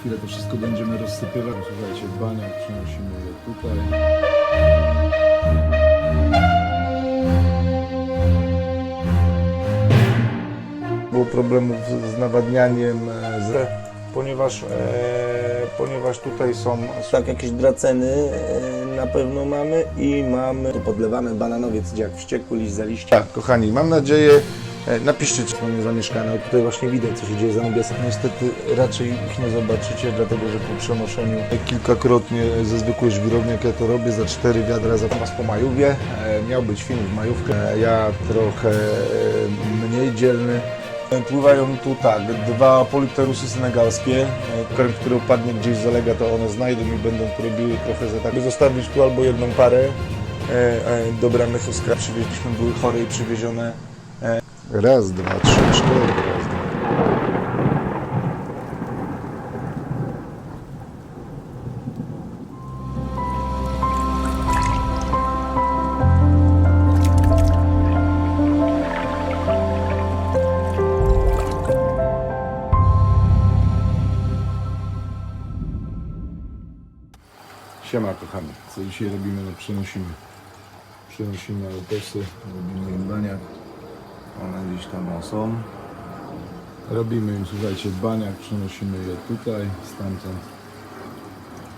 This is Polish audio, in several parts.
chwilę to wszystko będziemy rozsypywać. Słuchajcie, baniak przenosimy je tutaj. było problemów z- nawadnianiem, e, z, ponieważ, e, ponieważ tutaj są tak jakieś draceny e, na pewno mamy i mamy tu podlewamy bananowiec, jak wściekły liść za liście. Tak, kochani, mam nadzieję, napiszcie, czy są niezamieszkane. Tutaj właśnie widać, co się dzieje za niebiesem. Niestety raczej ich nie zobaczycie, dlatego że po przenoszeniu kilkakrotnie ze zwykłej żwirowni, jak ja to robię, za cztery wiadra za was po majówie. E, miał być film w majówkę, e, ja trochę e, mniej dzielny. Pływają tu tak, dwa polipterusy senegalskie, e, krem, który upadnie gdzieś zalega, to one znajdą i będą robiły trochę za tak. Zostawić tu albo jedną parę e, e, dobranych oskar. Przywieźliśmy, były chore i przywiezione. E. Raz, dwa, trzy, cztery, raz, dwa. Siema kochani, co dzisiaj robimy? No przenosimy. Przenosimy autosy, robimy im baniak. One gdzieś tam są. Robimy im, słuchajcie, baniak, przenosimy je tutaj, stamtąd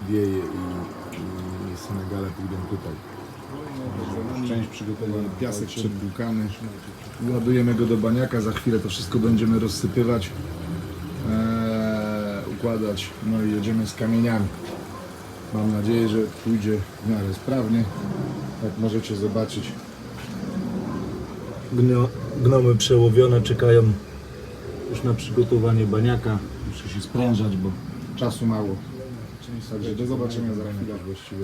wieje i, i Senegale pójdą tutaj. Część przygotowana, piasek przepłukany. Ładujemy go do baniaka, za chwilę to wszystko będziemy rozsypywać, eee, układać, no i jedziemy z kamieniami. Mam nadzieję, że pójdzie w miarę sprawnie. Jak możecie zobaczyć, Gno, gnomy przełowione czekają już na przygotowanie baniaka. muszę się sprężać, bo czasu mało. Także do zobaczenia za chwilę właściwie.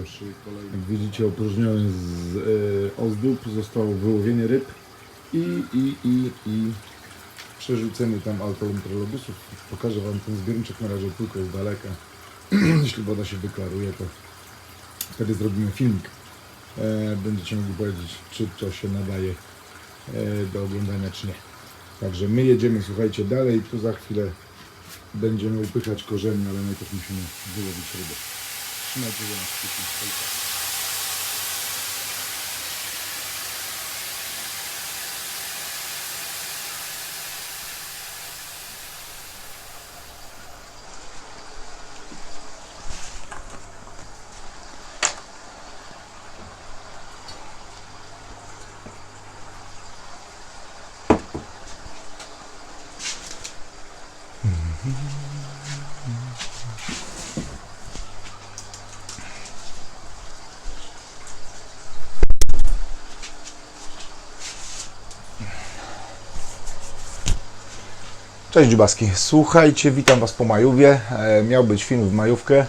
Jak widzicie opróżniony z e, ozdób, zostało wyłowienie ryb i, i, i, i przerzucenie tam alkoholomtrolobusów. Pokażę Wam ten zbiorniczek na razie tylko z daleka. Jeśli woda się wyklaruje, to wtedy zrobimy filmik. E, będziecie mogli powiedzieć, czy to się nadaje do oglądania, czy nie. Także my jedziemy, słuchajcie, dalej. Tu za chwilę będziemy upychać korzenie, ale najpierw musimy wyłowić rybę. Trzymajcie. Cześć Dziubaski. Słuchajcie, witam Was po majówie. E, miał być film w majówkę,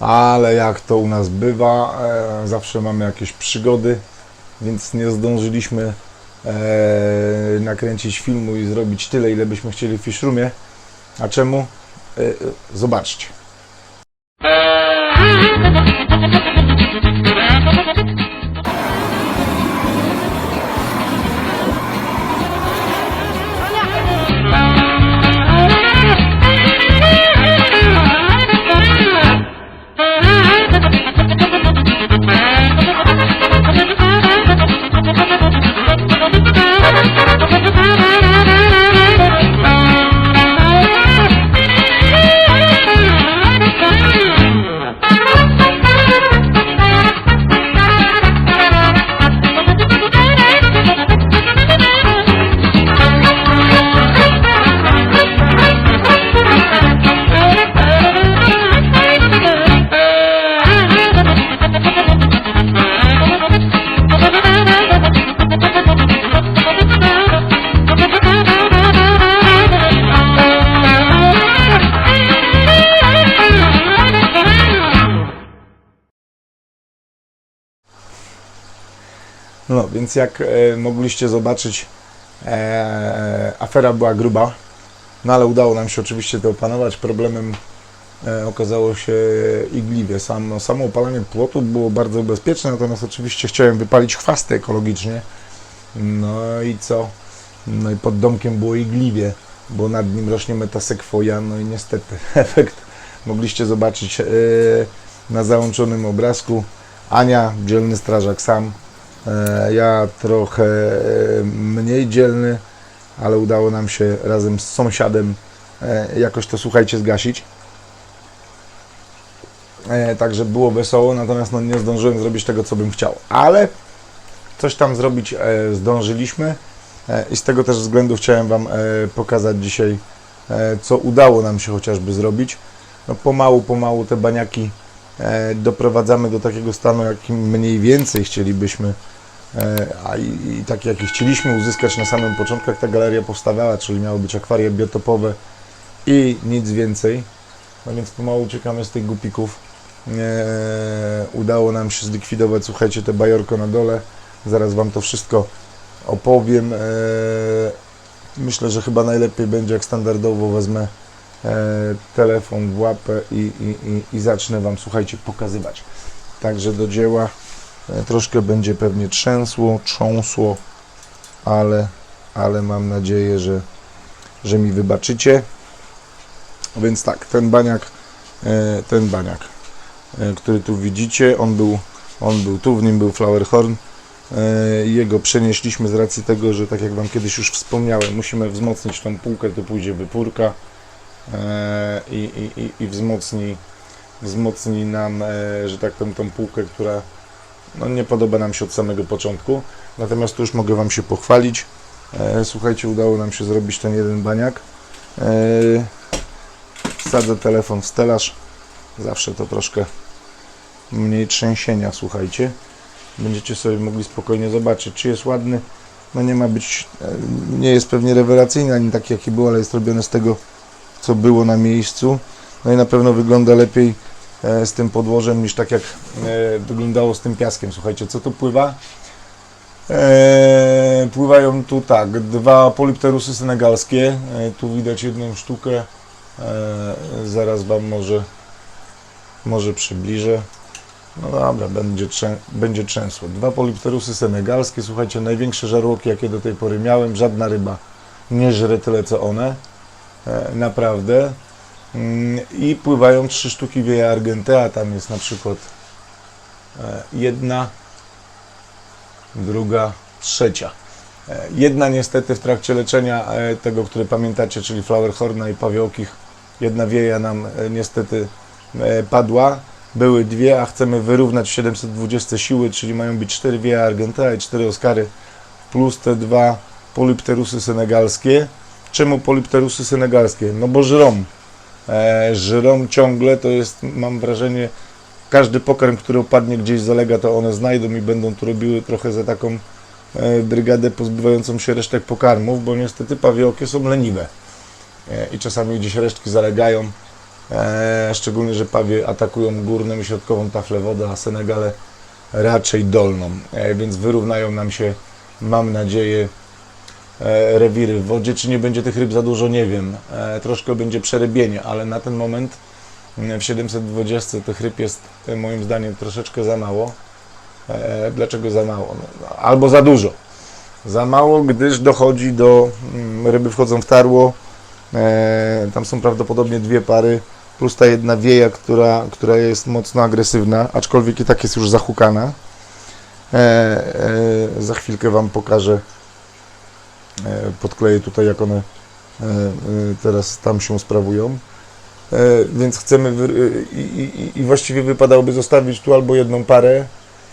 ale jak to u nas bywa, e, zawsze mamy jakieś przygody, więc nie zdążyliśmy e, nakręcić filmu i zrobić tyle, ile byśmy chcieli w Fishroomie. A czemu? E, e, zobaczcie. No, więc jak e, mogliście zobaczyć, e, afera była gruba, no ale udało nam się oczywiście to opanować. Problemem e, okazało się igliwie. Sam, samo opalanie płotu było bardzo bezpieczne, natomiast oczywiście chciałem wypalić chwasty ekologicznie. No i co? No i pod domkiem było igliwie. bo nad nim rośnie metasekwoja, no i niestety efekt mogliście zobaczyć e, na załączonym obrazku. Ania, dzielny strażak sam, ja trochę e, mniej dzielny, ale udało nam się razem z sąsiadem e, jakoś to, słuchajcie, zgasić. E, Także było wesoło, natomiast no, nie zdążyłem zrobić tego, co bym chciał. Ale coś tam zrobić e, zdążyliśmy e, i z tego też względu chciałem Wam e, pokazać dzisiaj, e, co udało nam się chociażby zrobić. No, pomału, pomału te baniaki e, doprowadzamy do takiego stanu, jakim mniej więcej chcielibyśmy, e, a i, i takie, jakie chcieliśmy uzyskać na samym początku, jak ta galeria powstawała, czyli miały być akwaria biotopowe i nic więcej. No więc pomału uciekamy z tych gupików. E, udało nam się zlikwidować, słuchajcie, te bajorko na dole. Zaraz Wam to wszystko opowiem. E, myślę, że chyba najlepiej będzie, jak standardowo wezmę e, telefon w łapę i, i, i, i zacznę Wam, słuchajcie, pokazywać. Także do dzieła e, troszkę będzie pewnie trzęsło, trząsło, ale, ale mam nadzieję, że, że mi wybaczycie. Więc tak, ten baniak, e, ten baniak, e, który tu widzicie, on był, on był tu, w nim był Flowerhorn. E, Jego przenieśliśmy z racji tego, że tak jak Wam kiedyś już wspomniałem, musimy wzmocnić tą półkę, tu pójdzie wypórka e, i, i, i, wzmocni, wzmocni nam, e, że tak powiem, tą półkę, która no, nie podoba nam się od samego początku. Natomiast tu już mogę Wam się pochwalić. E, Słuchajcie, udało nam się zrobić ten jeden baniak. E, Wsadzę telefon w stelaż. Zawsze to troszkę mniej trzęsienia, słuchajcie. Będziecie sobie mogli spokojnie zobaczyć, czy jest ładny. No nie ma być, e, nie jest pewnie rewelacyjny, ani taki jaki był, ale jest robione z tego, co było na miejscu. No i na pewno wygląda lepiej z tym podłożem niż tak jak e, wyglądało z tym piaskiem. Słuchajcie, co tu pływa? E, pływają tu tak, dwa polipterusy senegalskie. E, tu widać jedną sztukę. E, zaraz Wam może, może przybliżę. No dobra, będzie, trzę, będzie trzęsło. Dwa polipterusy senegalskie. Słuchajcie, największe żarłoki, jakie do tej pory miałem. Żadna ryba nie żre tyle, co one. E, naprawdę. Mm, I pływają trzy sztuki wieja Argentea. Tam jest na przykład e, jedna, druga, trzecia. E, Jedna niestety w trakcie leczenia e, tego, który pamiętacie, czyli Flowerhorna i Pawiołkich, jedna wieja nam niestety padła. Były dwie, a chcemy wyrównać 720 siły, czyli mają być 4 wieja Argentea i 4 Oscary, plus te dwa polipterusy senegalskie. Czemu polipterusy senegalskie? No bo żrą. E, żrą ciągle, to jest, mam wrażenie, każdy pokarm, który opadnie gdzieś zalega, to one znajdą i będą tu robiły trochę za taką e, brygadę pozbywającą się resztek pokarmów, bo niestety pawiołki są leniwe. E, i czasami gdzieś resztki zalegają, szczególnie, że pawie atakują górną i środkową taflę wody, a Senegale raczej dolną, więc wyrównają nam się, mam nadzieję, rewiry w wodzie. Czy nie będzie tych ryb za dużo, nie wiem. E, troszkę będzie przerybienie, ale na ten moment mm, w 720 tych ryb jest e, moim zdaniem troszeczkę za mało. E, dlaczego za mało? No, albo za dużo. Za mało, gdyż dochodzi do mm, ryby wchodzą w tarło. E, tam są prawdopodobnie dwie pary, plus ta jedna wieja, która, która jest mocno agresywna, aczkolwiek i tak jest już zahukana. E, e, za chwilkę Wam pokażę, e, podkleję tutaj, jak one e, e, teraz tam się sprawują. E, więc chcemy, i, i, właściwie wypadałoby zostawić tu albo jedną parę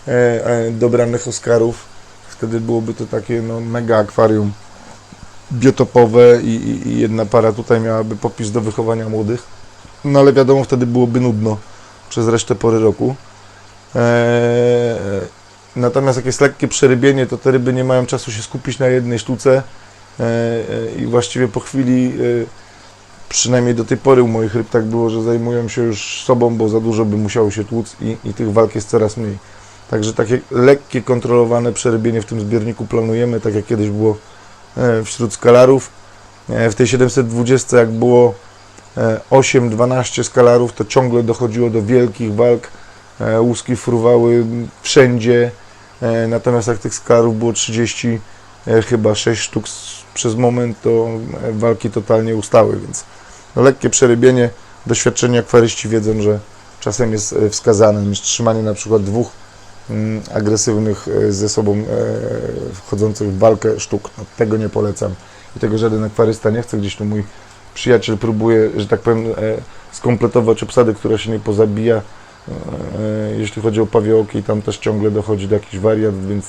e, e, dobranych Oscarów. Wtedy byłoby to takie no, mega akwarium biotopowe i, jedna para tutaj miałaby popis do wychowania młodych. No ale wiadomo, wtedy byłoby nudno przez resztę pory roku. Natomiast jak jest lekkie przerybienie, to te ryby nie mają czasu się skupić na jednej sztuce eee, i właściwie po chwili, eee, przynajmniej do tej pory u moich ryb tak było, że zajmują się już sobą, bo za dużo by musiało się tłuc i, i tych walk jest coraz mniej. Także takie lekkie, kontrolowane przerybienie w tym zbiorniku planujemy, tak jak kiedyś było e, wśród skalarów. E, W tej 720 jak było e, 8-12 skalarów, to ciągle dochodziło do wielkich walk. E, Łuski fruwały wszędzie. E, Natomiast jak tych skalarów było 30, e, chyba 6 sztuk przez moment, to e, walki totalnie ustały, więc no, lekkie przerybienie. Doświadczeni akwaryści wiedzą, że czasem jest wskazane niż trzymanie na przykład dwóch mm, agresywnych ze sobą wchodzących w walkę sztuk. No, tego nie polecam i tego żaden akwarysta nie chce. Gdzieś tu mój przyjaciel próbuje, że tak powiem, skompletować obsadę, która się nie pozabija. E, jeśli chodzi o pawiołki, tam też ciągle dochodzi do jakichś wariant, więc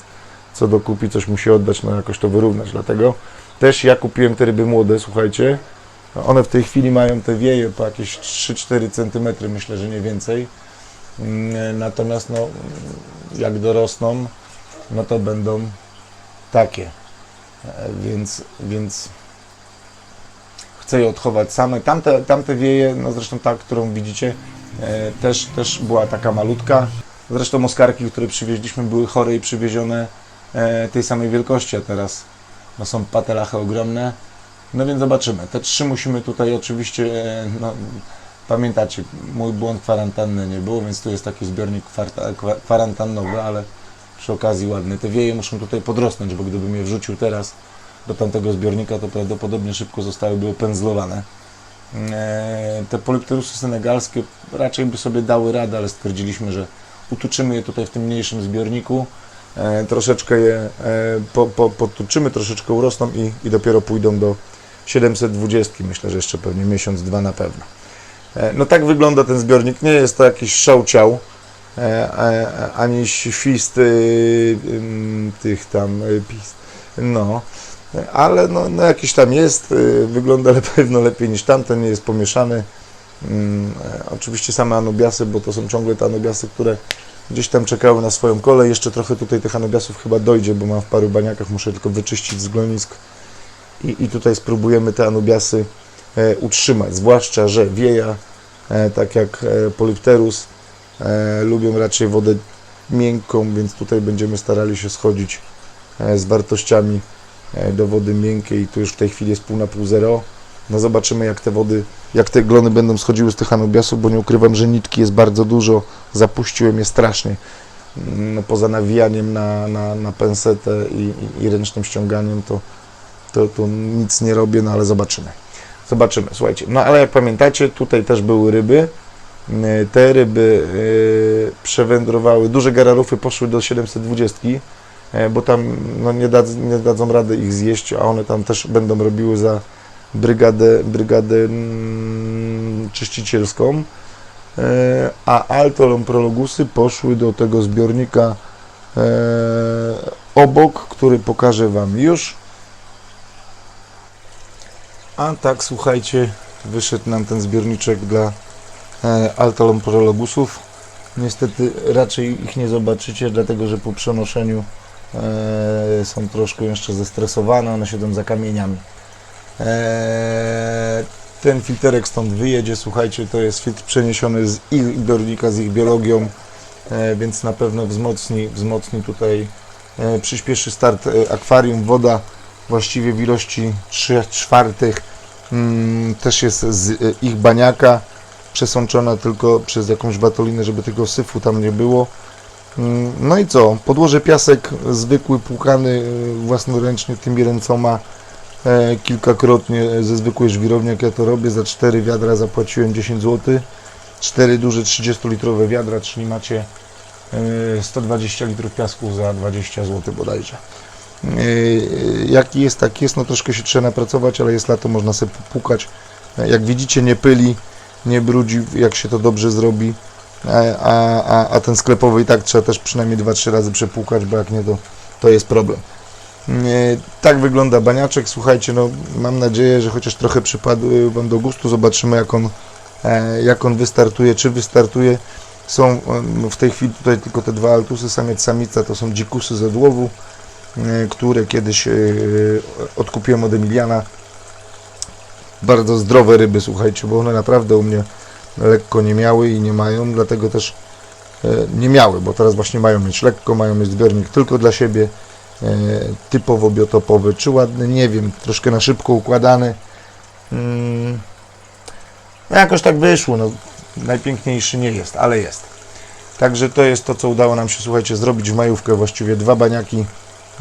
co dokupi, coś musi oddać, no jakoś to wyrównać. Dlatego też ja kupiłem te ryby młode, słuchajcie. One w tej chwili mają te wieje po jakieś 3-4 cm, myślę, że nie więcej. Mm, Natomiast no, jak dorosną, no to będą takie. E, Więc, więc chcę je odchować same. Tamte, tamte wieje, no zresztą ta, którą widzicie, też, też była taka malutka. Zresztą oskarki, które przywieźliśmy, były chore i przywiezione e, tej samej wielkości, a teraz no, są patelachy ogromne. No więc zobaczymy. Te trzy musimy tutaj oczywiście, e, no, pamiętacie, mój błąd kwarantanny nie było, więc tu jest taki zbiornik kwarantannowy, ale przy okazji ładny. Te wieje muszą tutaj podrosnąć, bo gdybym je wrzucił teraz do tamtego zbiornika, to prawdopodobnie szybko zostałyby opędzlowane. E, Te polipterusy senegalskie raczej by sobie dały radę, ale stwierdziliśmy, że utuczymy je tutaj w tym mniejszym zbiorniku, e, troszeczkę je e, po, po, podtuczymy, troszeczkę urosną i, i dopiero pójdą do 720, myślę, że jeszcze pewnie miesiąc, dwa na pewno. No tak wygląda ten zbiornik, nie jest to jakiś szałciał, ani świst tych tam y, pis, no, ale no, no jakiś tam jest, y, wygląda na pewno lepiej niż tamten, nie jest pomieszany. Mm, e, Oczywiście same anubiasy, bo to są ciągle te anubiasy, które gdzieś tam czekały na swoją kolej. Jeszcze trochę tutaj tych anubiasów chyba dojdzie, bo mam w paru baniakach, muszę tylko wyczyścić z glonisk. I, i tutaj spróbujemy te anubiasy e, utrzymać, zwłaszcza, że wieja, e, tak jak polypterus, e, lubią raczej wodę miękką, więc tutaj będziemy starali się schodzić z wartościami do wody miękkiej. Tu już w tej chwili jest pół na pół zero. No zobaczymy jak te wody, jak te glony będą schodziły z tych anubiasów, bo nie ukrywam, że nitki jest bardzo dużo. Zapuściłem je strasznie. Mm, No, poza nawijaniem na, na, na pensetę i, i, i ręcznym ściąganiem, to, to, to nic nie robię, no ale zobaczymy. Zobaczymy, słuchajcie. No ale jak pamiętacie, tutaj też były ryby. Y, Te ryby y, przewędrowały, duże gararufy poszły do 720, e, bo tam no, nie, dadzą, nie dadzą rady ich zjeść, a one tam też będą robiły za brygadę, brygadę mm, czyścicielską. E, A altolomprologusy poszły do tego zbiornika e, obok, który pokażę Wam już. A tak, słuchajcie, wyszedł nam ten zbiorniczek dla e, altolomprologusów. Niestety raczej ich nie zobaczycie, dlatego że po przenoszeniu e, są troszkę jeszcze zestresowane, one siedzą za kamieniami. E, ten filterek stąd wyjedzie, słuchajcie, to jest filtr przeniesiony z ich zbiornika, z ich biologią, e, więc na pewno wzmocni, wzmocni tutaj, e, przyspieszy start e, akwarium. Woda właściwie w ilości 3 czwartych mm, też jest z e, ich baniaka, przesączona tylko przez jakąś watolinę, żeby tego syfu tam nie było. Mm, No i co? Podłoże piasek zwykły, płukany y, własnoręcznie tymi ręcoma e, kilkakrotnie ze zwykłej żwirowni, jak ja to robię. Za 4 wiadra zapłaciłem 10 zł. 4 duże 30-litrowe wiadra, czyli macie e, 120 litrów piasku za 20 zł bodajże. E, Jaki jest, tak jest. No troszkę się trzeba napracować, ale jest lato, można sobie pukać. Jak widzicie, nie pyli, nie brudzi, jak się to dobrze zrobi. A, a, a, ten sklepowy i tak trzeba też przynajmniej 2-3 razy przepłukać, bo jak nie, to, to jest problem. Tak wygląda baniaczek. Słuchajcie, no mam nadzieję, że chociaż trochę przypadł y, Wam do gustu. Zobaczymy, jak on, e, jak on wystartuje, czy wystartuje. Są em, w tej chwili tutaj tylko te dwa altusy, samiec, samica, to są dzikusy z odłowu, e, które kiedyś e, odkupiłem od Emiliana. Bardzo zdrowe ryby, słuchajcie, bo one naprawdę u mnie lekko nie miały i nie mają, dlatego też e, nie miały, bo teraz właśnie mają mieć lekko, mają mieć zbiornik tylko dla siebie, e, typowo biotopowy, czy ładny, nie wiem, troszkę na szybko układany. Mm, No jakoś tak wyszło, no najpiękniejszy nie jest, ale jest. Także to jest to, co udało nam się, słuchajcie, zrobić w majówkę, właściwie dwa baniaki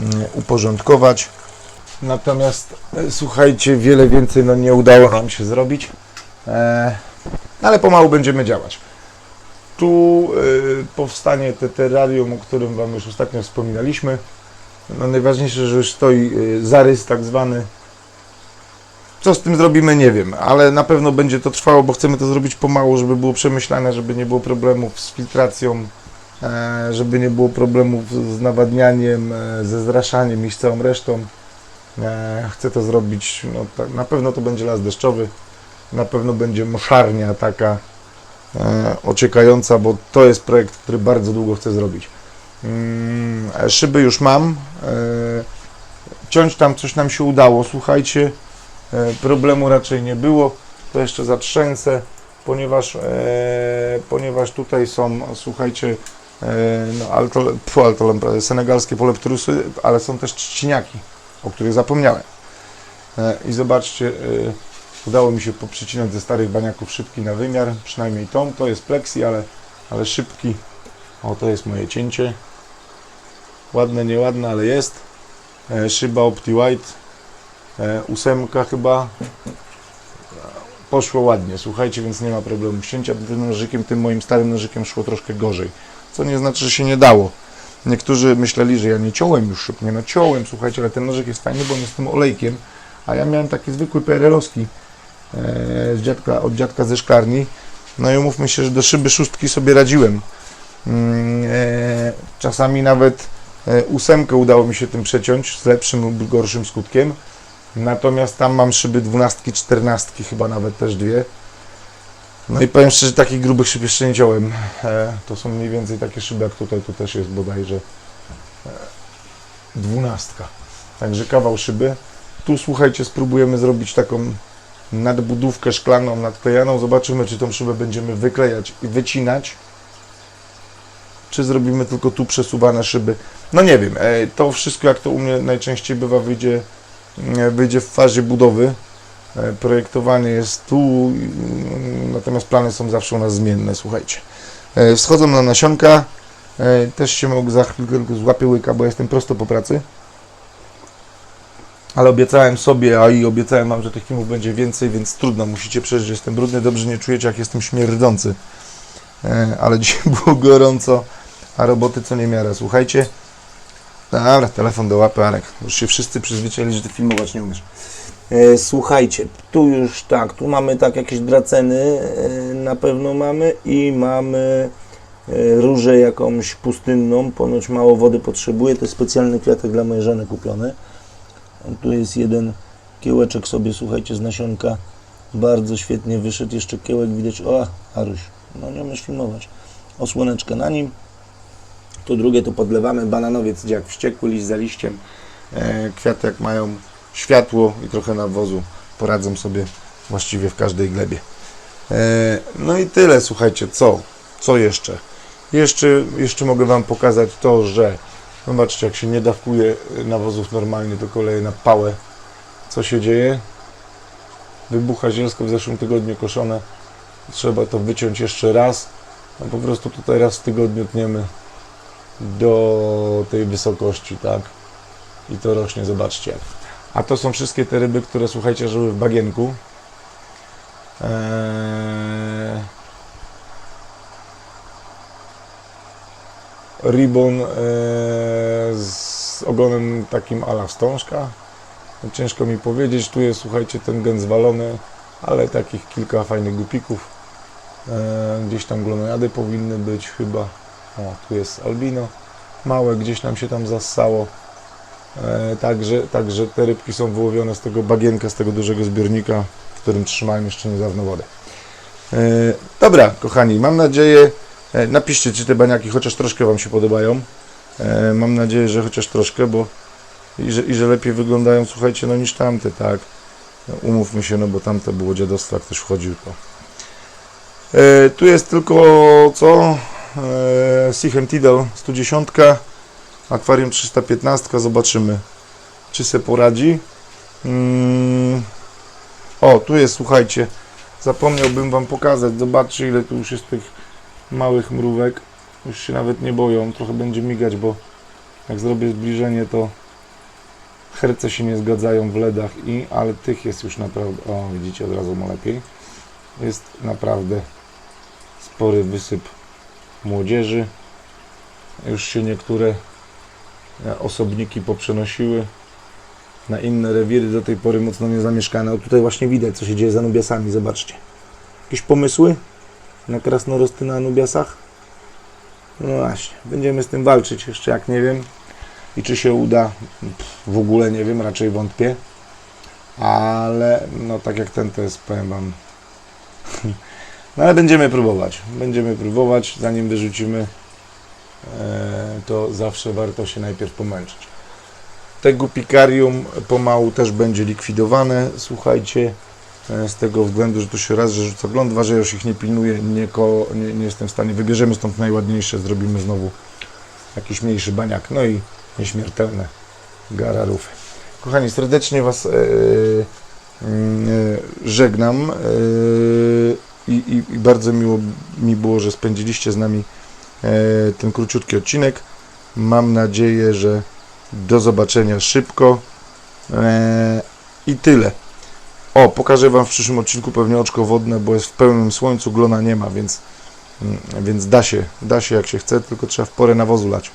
mm, uporządkować. Natomiast e, słuchajcie, wiele więcej no, nie udało nam się zrobić. E, ale pomału będziemy działać. Tu e, powstanie te terrarium, o którym Wam już ostatnio wspominaliśmy. No, najważniejsze, że już stoi e, zarys tak zwany. Co z tym zrobimy, nie wiem, ale na pewno będzie to trwało, bo chcemy to zrobić pomału, żeby było przemyślane, żeby nie było problemów z filtracją, e, żeby nie było problemów z nawadnianiem, e, ze zraszaniem i z całą resztą. E, Chcę to zrobić, no, tak, na pewno to będzie las deszczowy, na pewno będzie moszarnia taka e, ociekająca, bo to jest projekt, który bardzo długo chcę zrobić. Mm, e, Szyby już mam, e, ciąć tam coś nam się udało, słuchajcie, e, problemu raczej nie było, to jeszcze zatrzęsę, ponieważ, e, ponieważ tutaj są, słuchajcie, e, no, altole, pfu, altole, senegalskie poleptrusy, ale są też trzciniaki o których zapomniałem. E, I zobaczcie, e, udało mi się poprzycinać ze starych baniaków szybki na wymiar, przynajmniej tą, to jest plexi, ale, ale szybki. O, to jest moje cięcie. Ładne, nieładne, ale jest. E, Szyba Opti White, e, ósemka chyba. Poszło ładnie, słuchajcie, więc nie ma problemu. Cięcia tym nożykiem, tym moim starym nożykiem szło troszkę gorzej. Co nie znaczy, że się nie dało. Niektórzy myśleli, że ja nie ciąłem już szyb, nie no ciąłem, słuchajcie, ale ten nożyk jest fajny, bo on jest tym olejkiem, a ja miałem taki zwykły PRL-owski z dziadka, od dziadka ze szklarni, no i umówmy się, że do szyby szóstki sobie radziłem. Mm, e, czasami nawet e, ósemkę udało mi się tym przeciąć z lepszym lub gorszym skutkiem, natomiast tam mam szyby dwunastki, czternastki, chyba nawet też dwie. No i powiem szczerze, takich grubych szyb jeszcze nie ciąłem. E, to są mniej więcej takie szyby, jak tutaj, tu też jest bodajże e, dwunastka. Także kawał szyby. Tu słuchajcie, spróbujemy zrobić taką nadbudówkę szklaną, nadklejaną. Zobaczymy, czy tą szybę będziemy wyklejać i wycinać. Czy zrobimy tylko tu przesuwane szyby. No nie wiem, e, to wszystko jak to u mnie najczęściej bywa wyjdzie, e, wyjdzie w fazie budowy. E, Projektowanie jest tu, mm, natomiast plany są zawsze u nas zmienne, słuchajcie. Wschodzą na nasionka, też się mogę za chwilkę tylko złapię łyka, bo jestem prosto po pracy. Ale obiecałem sobie, a i obiecałem Wam, że tych filmów będzie więcej, więc trudno, musicie przeżyć, jestem brudny, dobrze nie czujecie, jak jestem śmierdzący. E, Ale dzisiaj było gorąco, a roboty co niemiara, słuchajcie. Dobra, telefon do łapy, Arek. Już się wszyscy przyzwyczaili, że ty filmować nie umiesz. E, Słuchajcie, tu już tak, tu mamy tak jakieś draceny e, na pewno mamy i mamy e, różę jakąś pustynną, ponoć mało wody potrzebuje, to jest specjalny kwiatek dla mojej żony kupiony. Tu jest jeden kiełeczek sobie, słuchajcie, z nasionka, bardzo świetnie wyszedł, jeszcze kiełek widać, o, Aruś, no nie umiesz filmować, osłoneczkę na nim. Tu drugie to podlewamy, bananowiec jak wściekły, liść za liściem, e, kwiaty jak mają światło i trochę nawozu poradzą sobie właściwie w każdej glebie. E, No i tyle, słuchajcie, co? Co jeszcze? Jeszcze, jeszcze mogę Wam pokazać to, że zobaczcie, jak się nie dawkuje nawozów normalnie, to koleje na pałę. Co się dzieje? Wybucha zielsko w zeszłym tygodniu koszone. Trzeba to wyciąć jeszcze raz. No po prostu tutaj raz w tygodniu tniemy do tej wysokości, tak? I to rośnie, zobaczcie. A to są wszystkie te ryby, które słuchajcie, żyły w bagienku. Eee... Ribbon eee, z ogonem takim ala wstążka. Ciężko mi powiedzieć, tu jest słuchajcie ten gen zwalony, ale takich kilka fajnych gupików. Eee, gdzieś tam glonojady powinny być chyba. O, tu jest albino. Małe gdzieś nam się tam zassało. E, Także, także te rybki są wyłowione z tego bagienka, z tego dużego zbiornika, w którym trzymałem jeszcze niedawno wodę. E, Dobra, kochani, mam nadzieję, e, napiszcie, czy te baniaki chociaż troszkę Wam się podobają. E, Mam nadzieję, że chociaż troszkę, bo i że, i że lepiej wyglądają, słuchajcie, no niż tamte, tak. No, Umówmy się, no bo tamte było dziadostwo, jak ktoś wchodził, to... E, Tu jest tylko, co? E, Sichem Tidal 110, akwarium 315, zobaczymy, czy se poradzi. Mm. O, tu jest, słuchajcie, zapomniałbym Wam pokazać, zobaczcie ile tu już jest tych małych mrówek, już się nawet nie boją, trochę będzie migać, bo jak zrobię zbliżenie, to Herce się nie zgadzają w LEDach, i, ale tych jest już naprawdę, o widzicie od razu mu lepiej, jest naprawdę spory wysyp młodzieży. Już się niektóre e, osobniki poprzenosiły na inne rewiry, do tej pory mocno niezamieszkane. O tutaj właśnie widać, co się dzieje z Anubiasami, zobaczcie. Jakieś pomysły na krasnorosty na Anubiasach? No właśnie, będziemy z tym walczyć jeszcze, jak nie wiem. I czy się uda, Pff, w ogóle nie wiem, raczej wątpię. Ale no tak jak ten to powiem Wam. No ale będziemy próbować. Będziemy próbować, zanim wyrzucimy, e, to zawsze warto się najpierw pomęczyć. Te gupikarium pomału też będzie likwidowane, słuchajcie, z tego względu, że tu się raz, że rzuca gląd, dwa, że już ich nie pilnuję, nie, nie, nie jestem w stanie, wybierzemy stąd najładniejsze, zrobimy znowu jakiś mniejszy baniak, no i nieśmiertelne gararufy. Kochani, serdecznie Was e, e, żegnam e, i, i, bardzo miło mi było, że spędziliście z nami e, ten króciutki odcinek. Mam nadzieję, że do zobaczenia szybko e, i tyle. O, pokażę Wam w przyszłym odcinku pewnie oczko wodne, bo jest w pełnym słońcu, glona nie ma, więc, mm, więc da się, da się jak się chce, tylko trzeba w porę nawozu lać.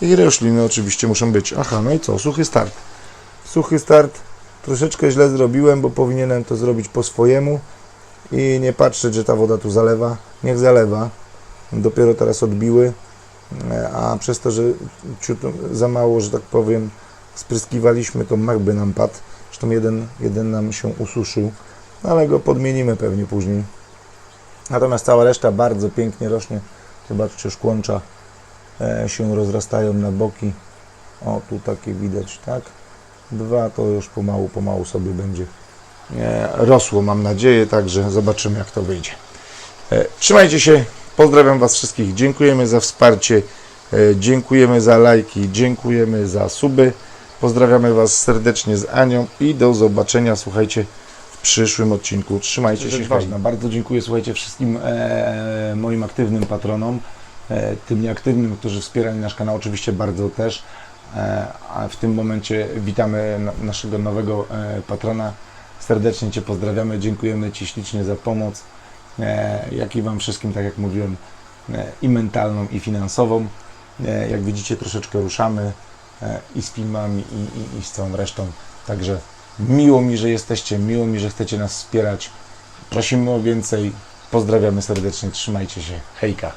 I rośliny oczywiście muszą być. Aha, no i co? Suchy start. Suchy start. Troszeczkę źle zrobiłem, bo powinienem to zrobić po swojemu i nie patrzeć, że ta woda tu zalewa. Niech zalewa. Dopiero teraz odbiły, e, a przez to, że ciut za mało, że tak powiem, spryskiwaliśmy, to mach nam padł. Zresztą jeden, jeden nam się ususzył, ale go podmienimy pewnie później. Natomiast cała reszta bardzo pięknie rośnie. Zobaczcie, szkłącza e, się rozrastają na boki. O, tu takie widać, tak? Dwa to już pomału, pomału sobie będzie e, rosło, mam nadzieję, także zobaczymy, jak to wyjdzie. E, Trzymajcie się, pozdrawiam Was wszystkich, dziękujemy za wsparcie, dziękujemy za lajki, dziękujemy za suby, pozdrawiamy Was serdecznie z Anią i do zobaczenia, słuchajcie, w przyszłym odcinku. Trzymajcie się, ważna. Bardzo dziękuję, słuchajcie, wszystkim e, moim aktywnym patronom, e, tym nieaktywnym, którzy wspierali nasz kanał, oczywiście bardzo też. E, A w tym momencie witamy na- naszego nowego e, patrona. Serdecznie Cię pozdrawiamy, dziękujemy Ci ślicznie za pomoc, e, jak i Wam wszystkim, tak jak mówiłem, e, i mentalną, i finansową. E, Jak widzicie, troszeczkę ruszamy e, i z filmami, i, i, i z całą resztą. Także miło mi, że jesteście, miło mi, że chcecie nas wspierać. Prosimy o więcej. Pozdrawiamy serdecznie, trzymajcie się. Hejka.